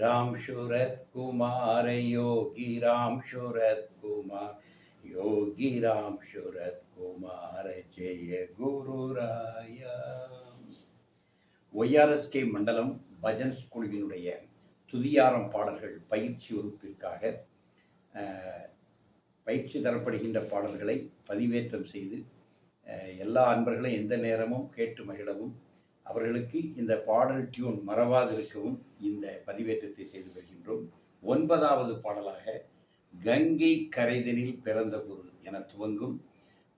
ராம் சுரத் குமார யோகி ராம் சுரத் குமார் யோகி ராம் சுரத் குமார ஜெய குரு ராயா ஒய்ஆர்எஸ்கே மண்டலம் பஜன்ஸ் குழுவினுடைய துதியாரம் பாடல்கள் பயிற்சி வகுப்பிற்காக பயிற்சி தரப்படுகின்ற பாடல்களை பதிவேற்றம் செய்து எல்லா அன்பர்களும் எந்த நேரமும் கேட்டு மகிழவும் அவர்களுக்கு இந்த பாடல் டியூன் மறவாதிருக்கவும் இந்த பதிவேற்றத்தை செய்து வருகின்றோம் ஒன்பதாவது பாடலாக கங்கை கரைதனில் பிறந்த குரு என துவங்கும்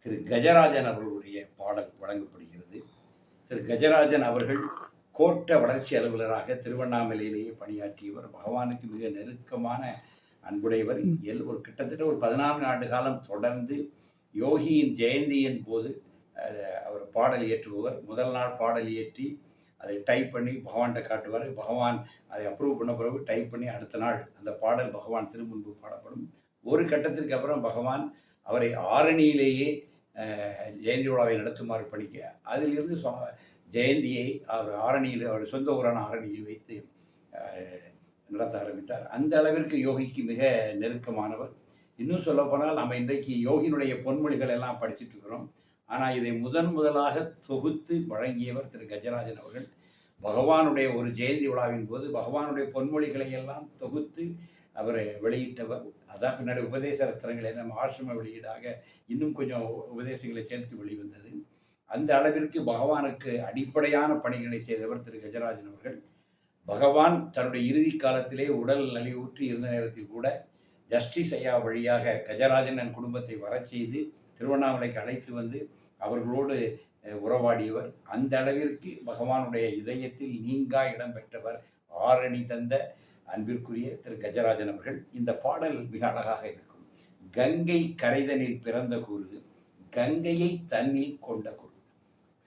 திரு கஜராஜன் அவர்களுடைய பாடல் வழங்கப்படுகிறது. திரு கஜராஜன் அவர்கள் கோட்ட வளர்ச்சி அலுவலராக திருவண்ணாமலையிலேயே பணியாற்றியவர். பகவானுக்கு மிக நெருக்கமான அன்புடையவர். எல் ஒரு கிட்டத்தட்ட ஒரு பதினான்கு ஆண்டு காலம் தொடர்ந்து யோகியின் ஜெயந்தியின் போது அவர் பாடல் இயற்றுபவர். முதல் நாள் பாடல் இயற்றி அதை டைப் பண்ணி பகவான்கிட்ட காட்டுவார். பகவான் அதை அப்ரூவ் பண்ண பிறகு டைப் பண்ணி அடுத்த நாள் அந்த பாடல் பகவான் திருமுன்பு பாடப்படும். ஒரு கட்டத்திற்கு அப்புறம் பகவான் அவரை ஆரணியிலேயே ஜெயந்தி விழாவை நடத்துமாறு பணிக்க அதிலிருந்து ஜெயந்தியை அவர் ஆரணியில் அவர் சொந்த ஊரான ஆரணியில் வைத்து நடத்த ஆரம்பித்தார். அந்த அளவிற்கு யோகிக்கு மிக நெருக்கமானவர். இன்னும் சொல்லப்போனால் நம்ம இன்றைக்கு யோகினுடைய பொன்மொழிகள் எல்லாம் படிச்சுட்டு இருக்கிறோம். ஆனால் இதை முதன் முதலாக தொகுத்து வழங்கியவர் திரு. கஜராஜன் அவர்கள். பகவானுடைய ஒரு ஜெயந்தி விழாவின் போது பகவானுடைய பொன்மொழிகளை எல்லாம் தொகுத்து அவர் வெளியிட்டவர். அதான் பின்னாடி உபதேச ரத்னங்களை நம்ம ஆசிரம வெளியீடாக இன்னும் கொஞ்சம் உபதேசங்களை சேர்த்து வெளிவந்தது. அந்த அளவிற்கு பகவானுக்கு அடிப்படையான பணிகளை செய்தவர் திரு. கஜராஜன் அவர்கள். பகவான் தன்னுடைய இறுதி காலத்திலே உடல் நலிவுற்றி இருந்த நேரத்தில் கூட ஜஸ்டிஸ் ஐயா வழியாக கஜராஜன் என் குடும்பத்தை வரச் செய்து திருவண்ணாமலைக்கு அழைத்து வந்து அவர்களோடு உறவாடியவர். அந்த அளவிற்கு பகவானுடைய இதயத்தில் நீங்கா இடம் பெற்றவர் ஆரணி தந்த அன்பிற்குரிய திரு கஜராஜன் அவர்கள். இந்த பாடல் மிக அழகாக இருக்கும். கங்கை கரைதனில் பிறந்த குரு கங்கையை தன்னில் கொண்ட குரு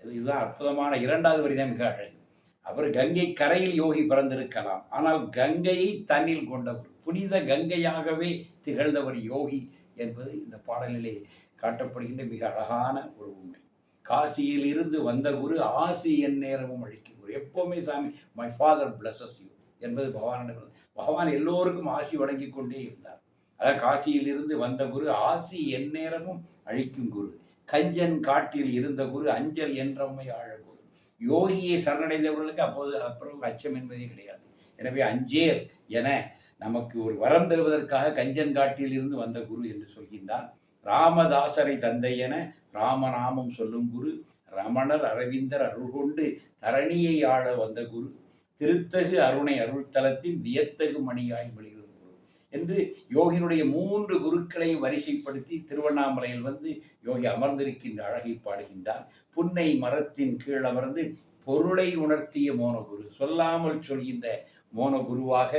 இது இதுதான் அற்புதமான இரண்டாவது வரி தான் மிக அழகு. அவர் கங்கை கரையில் யோகி பிறந்திருக்கலாம். ஆனால் கங்கையை தன்னில் கொண்ட குரு புனித கங்கையாகவே திகழ்ந்தவர் யோகி என்பது இந்த பாடலிலே காட்டப்படுகின்ற மிக அழகான ஒரு உண்மை. காசியில் இருந்து வந்த குரு ஆசி என் நேரமும் அழிக்கும் குரு. எப்போவுமே சாமி மை ஃபாதர் பிளஸஸ் யூ என்பது பகவானிடம் பகவான் எல்லோருக்கும் ஆசி வழங்கி கொண்டே இருந்தார். அதாவது காசியில் இருந்து வந்த குரு ஆசி என் நேரமும் அழிக்கும் குரு. கஞ்சன் காட்டில் இருந்த குரு அஞ்சல் என்றம்மை ஆழ குரு. யோகியை சரணடைந்தவர்களுக்கு அப்போது அப்புறம் அச்சம் என்பதே கிடையாது. எனவே அஞ்சேல் என நமக்கு ஒரு வரம் தருவதற்காக கஞ்சன் காட்டில் இருந்து வந்த குரு என்று சொல்கின்றான் ராமதாசரை தந்தை என ராமநாமம் சொல்லும் குரு ரமணர் அரவிந்தர் அருள் கொண்டு தரணியை ஆள வந்த குரு திருத்தகு அருணை அருள்தலத்தின் வியத்தகு மணியாய் வெளியிடும் குரு என்று யோகினுடைய மூன்று குருக்களையும் வரிசைப்படுத்தி திருவண்ணாமலையில் வந்து யோகி அமர்ந்திருக்கின்ற அழகை பாடுகின்றார். புன்னை மரத்தின் கீழ் அமர்ந்து பொருளை உணர்த்திய மோனகுரு சொல்லாமல் சொல்கின்ற மோனகுருவாக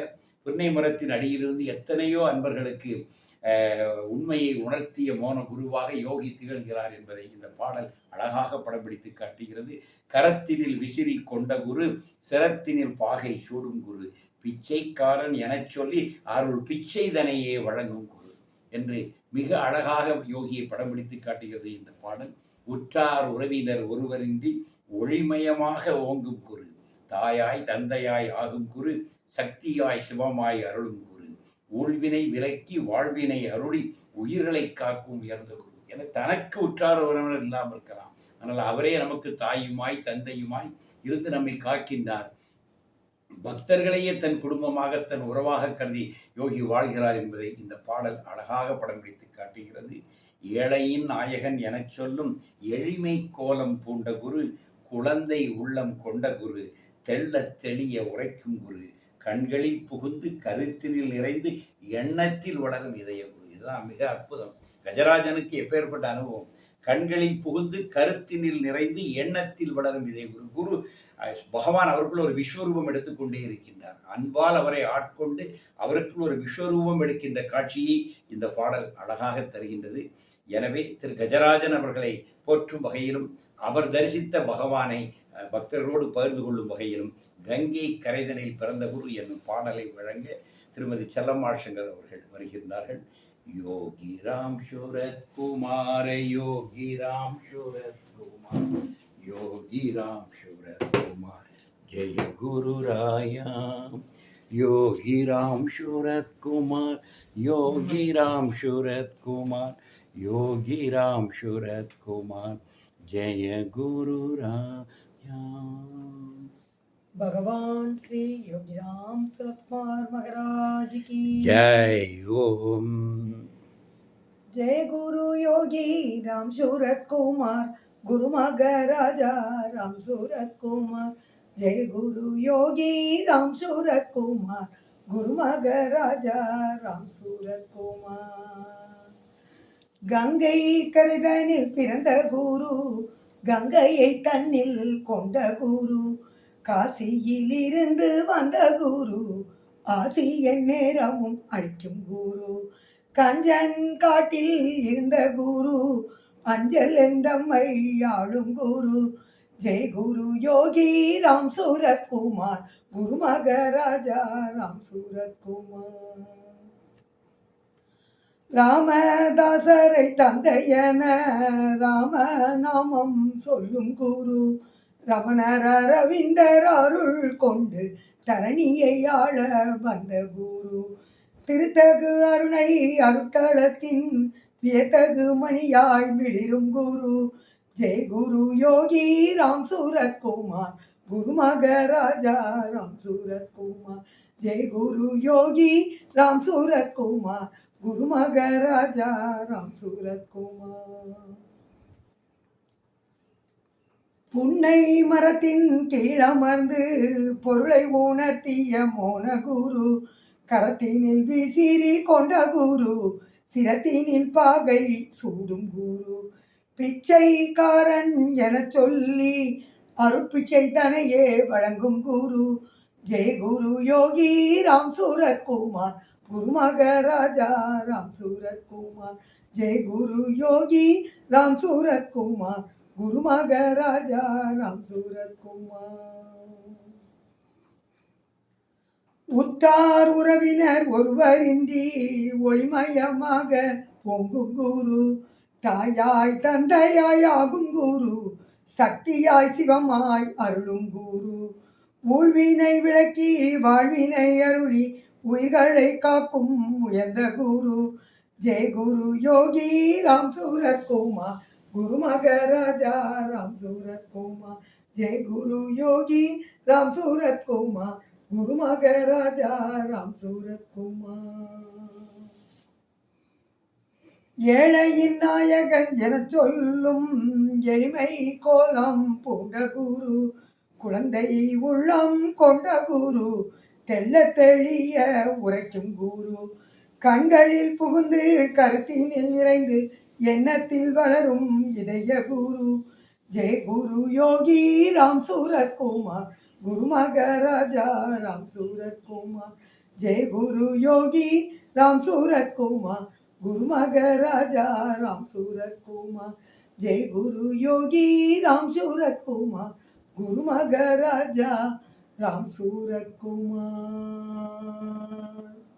புன்னை மரத்தின் அடியிலிருந்து எத்தனையோ அன்பர்களுக்கு உண்மையை உணர்த்திய மோன குருவாக யோகி திகழ்கிறார் என்பதை இந்த பாடல் அழகாக படம் பிடித்து காட்டுகிறது. கரத்தினில் விசிறி கொண்ட குரு சிரத்தினில் பாகை சூடும் குரு பிச்சைக்காரன் எனச் சொல்லி அருள் பிச்சைதனையே வழங்கும் குரு என்று மிக அழகாக யோகியை படம் பிடித்து காட்டுகிறது இந்த பாடல். உற்றார் உறவினர் ஒருவரின்றி ஒளிமயமாக ஓங்கும் குரு தாயாய் தந்தையாய் ஆகும் குரு சக்தியாய் சிவமாய் அருளும் குரு. ஊழ்வினை விலக்கி வாழ்வினை அருளி உயிர்களை காக்கும் உயர்ந்த குரு. என தனக்கு உற்றார் உறவினர் இல்லாமல் இருக்கலாம். ஆனால் அவரே நமக்கு தாயுமாய் தந்தையுமாய் இருந்து நம்மை காக்கின்றார். பக்தர்களையே தன் குடும்பமாக தன் உறவாக கருதி யோகி வாழ்கிறார் என்பதை இந்த பாடல் அழகாக படம் பிடித்து காட்டுகிறது. ஏழையின் நாயகன் எனச் சொல்லும் எளிமை கோலம் பூண்ட குரு குழந்தை உள்ளம் கொண்ட குரு தெள்ளத் தெளிய உரைக்கும் குரு கண்களில் புகுந்து கருத்தினில் நிறைந்து எண்ணத்தில் வளரும் இதய குரு இதுதான் மிக அற்புதம். கஜராஜனுக்கு எப்பேற்பட்ட அனுபவம். கண்களில் புகுந்து கருத்தினில் நிறைந்து எண்ணத்தில் வளரும் இதய குரு குரு பகவான் அவருக்குள் ஒரு விஸ்வரூபம் எடுத்துக்கொண்டே இருக்கின்றார். அன்பால் அவரை ஆட்கொண்டு அவருக்குள் ஒரு விஸ்வரூபம் எடுக்கின்ற காட்சியை இந்த பாடல் அழகாக தருகின்றது. எனவே திரு கஜராஜன் அவர்களை போற்றும் வகையிலும் அவர் தரிசித்த பகவானை பக்தர்களோடு பகிர்ந்து கொள்ளும் வகையிலும் கங்கை கரைதனில் பிறந்த குரு என்னும் பாடலை வழங்க திருமதி செல்லம்மாஷங்கர் அவர்கள் வருகின்றார்கள். யோகி ராம் சூரத் குமார யோகி ராம் சூரத் குமார் யோகி ராம் சூரத் குமார் ஜெய குரு ராயாம் யோகி ராம் சூரத் குமார் யோகி ராம் சூரத் குமார் யோகி ராம் சூரத் குமார் ஜெய குரு ராயாம். भगवान श्री योगीराम सुरतकुमार महाराज की जय ओम जय गुरु योगी राम सूरत कुमार गुरु महाराजा राम सूरत कुमार जय गुरु योगी राम सूरत कुमार गुरु महाराजा राम सूरत कुमार கங்கை கரைதனில் பிறந்த குரு கங்கையை தன்னில் கொண்ட குரு காசியிலிருந்து வந்த குரு ஆசி நேரமும் அழிக்கும் குரு. கஞ்சன் காட்டில் இருந்த குரு அஞ்சல் எந்தம்மை ஆளும் குரு. ஜெய் குரு யோகி ராம் சூரத் குமார் குரு மகராஜா ராம் சூரத் குமார். ராமதாசரை தந்தையன ராம நாமம் சொல்லும் குரு. ரமணர் அரவிந்தர் அருள் கொண்டு தரணியை ஆள வந்த குரு. திருத்தகு அருணை அருட்களத்தின் வியத்தகு மணியாய் மிளிரும் குரு. ஜெய் குரு யோகி ராம் சூரத் குமார் குரு மகராஜா ராம் சூரத்குமார் ஜெய் குரு யோகி ராம் சூரத் குமார் குரு மகராஜா ராம் சூரத்குமார் புன்னை மரத்தின் கீழமர்ந்து பொருளை உணர்த்திய மோன குரு கரத்தினில் விசிறி கொண்ட குரு சிரத்தினில் பாகை சூடும் குரு. பிச்சைக்காரன் எனச் சொல்லி அருட்பிச்சை தனையே வழங்கும் குரு. ஜெய குரு யோகி ராம் சூரத்குமார் குருமகராஜா ராம் சூரத்குமார் ஜெய குரு யோகி ராம் சூரத் குமார் குரு மகராஜா ராம் சூரத் குமார் உறவினர் ஒருவரின்றி ஒளிமயமாக பொங்கும் குரு. தாயாய் தந்தையாய் ஆகும் குரு. சக்தியாய் சிவமாய் அருளும் குரு. ஊழ்வினை விளக்கி வாழ்வினை அருளி உயிர்களை காக்கும் உயர்ந்த குரு. ஜெய குரு யோகி ராம் சூரத்குமார். குரு மகராஜா ராம் சூரத் கோமா. ஜெய் குரு யோகி ராம் சூரத் கோமா. குரு மகராஜா ராம் சூரத் கோமா. ஏழையின் நாயகன் எனச் சொல்லும் எளிமை கோலம் பூண்ட குரு. குழந்தை உள்ளம் கொண்ட குரு. தெள்ள தெளிய உரைக்கும் குரு. கண்களில் புகுந்து கருத்தினில் நிறைந்து எண்ணத்தில் வளரும் இதய குரு? ஜெய் குரு யோகி ராம் சூரத்குமார் குரு மகராஜா ராம் சூரத் ஜெய ஜெய் குரு யோகி ராம் சூரத்குமார் குரு மகராஜா ராம் சூரத் ஜெய ஜெய் குரு யோகி ராம் சூரத்குமார் குரு மகராஜா ராம் சூரத்குமார்